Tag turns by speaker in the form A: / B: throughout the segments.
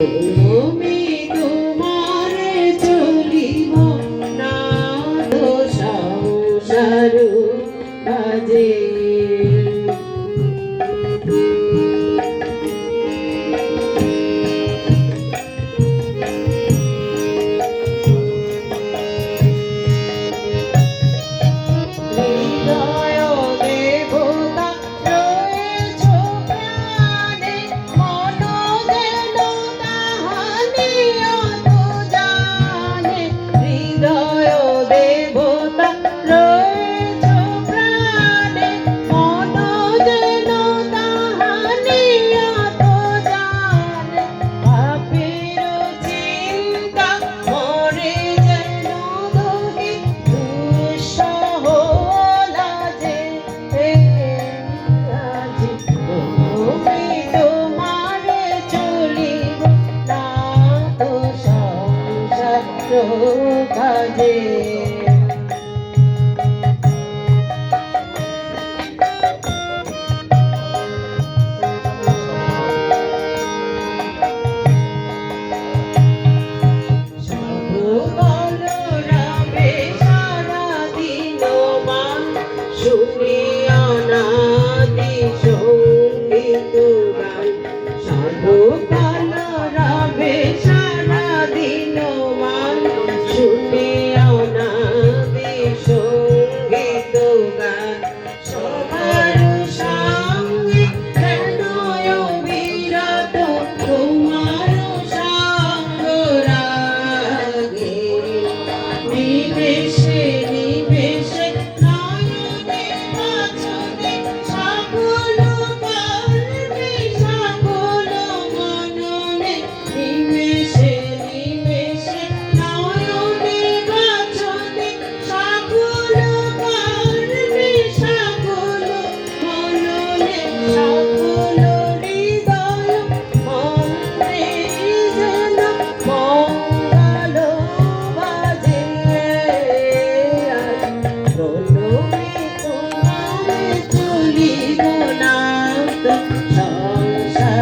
A: তুমি তোমারে চলিব না তো সংসার কাজে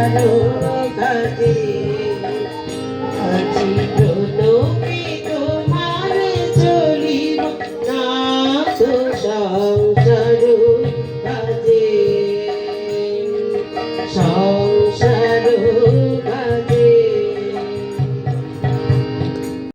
A: i Anugati Anugati